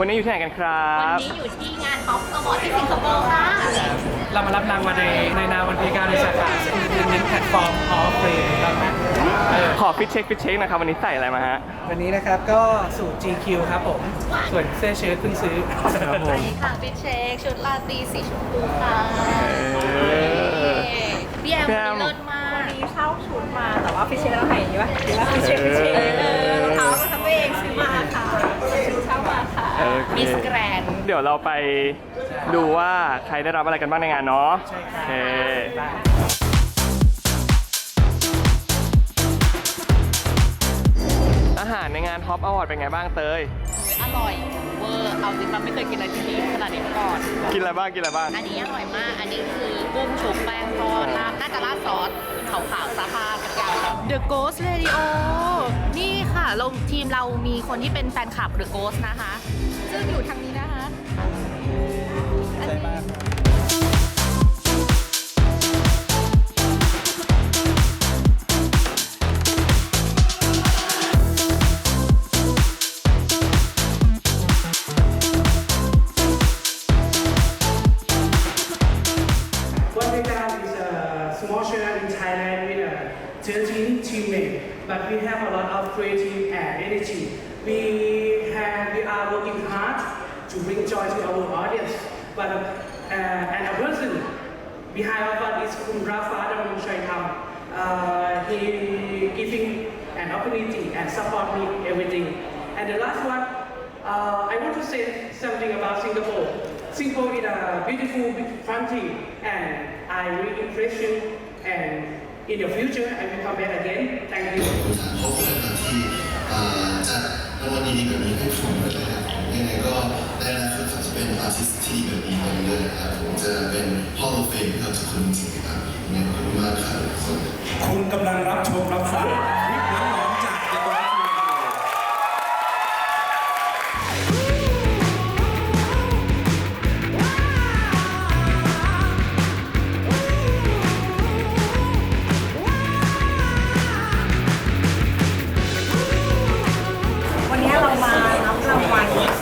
วันนี้อยู่ที่ไหนกันครัวันบ นี้อยู่ที่งานท็อปอวอร์ดที่สิงคโปร์ค่ะ เรามารับรางวัลในในนามวันพิการในสาขาสกิลเทรนนิ่งแพลตฟอร์มออฟเฟรนครับนะเออขอฟิตเช็คฟิตเช็คนะครับ วันนี้ใส่อะไรมาฮะ วันนี้นะครับก็สูตร GQ ครับผม ส่วนเสื้อเชิ้ตเพิ่งซื้อครับผมนี่ค่ะฟิตเช็คชุดลาตรีสีชมพูค่ะพี่แอมพี่แอม วันนี้เลิศมาก วันนี้เช่าชุดมาแต่ว่าฟิชเชอร์เราหายอย่างนี้ป่ะหรือว่าฟิชเชอร์ฟิชเช มิสแกรนเดี๋ยวเราไปดูว่าใครได้รับอะไรกันบ้างในงานเนาะโอเคอาหารในงานท็อปอวอร์ดเป็นไงบ้างเตยอร่อยเวอร์เอาจริงๆไม่เคยกินอะไรที่ดีขนาดนี้มาก่อน กินอะไรบ้างกินอะไรบ้าง อันนี้อร่อยมาก อันนี้คือกุ้งชุบแป้งทอดราดน่าจะราดซอสขาวๆซาพากับยำ The Ghost Radio นี่ค่ะ เราทีมเรามีคนที่เป็นแฟนคลับ The Ghost นะคะ ซึ่งอยู่ทางนี้นะคะใช่มาก What we got is a small channel in Thailand with a 13 teammates, but we have a lot of creative and energy. We have we are working hard to bring joy to our audience. But uh, and a person behind of us is Kun Rafa Damon. Uh, he giving an opportunity and support me everything. And the last one, uh, I want to say something about Singapore. Singapore is a beautiful country and I really you and in the future I will come back again. Thank you. ดีๆแบบนี้ให้ผมด้วยนะครับยังไงก็ในอนาคตผมจะเป็นอาร์ติสต์ที่แบบนี้ไปเรื่อยๆนะครับผมจะเป็นพ่อโลเฟมให้กับทุกคนจริงๆนะครับยังไงขอบคุณมากครับคุณกำลังรับ วัน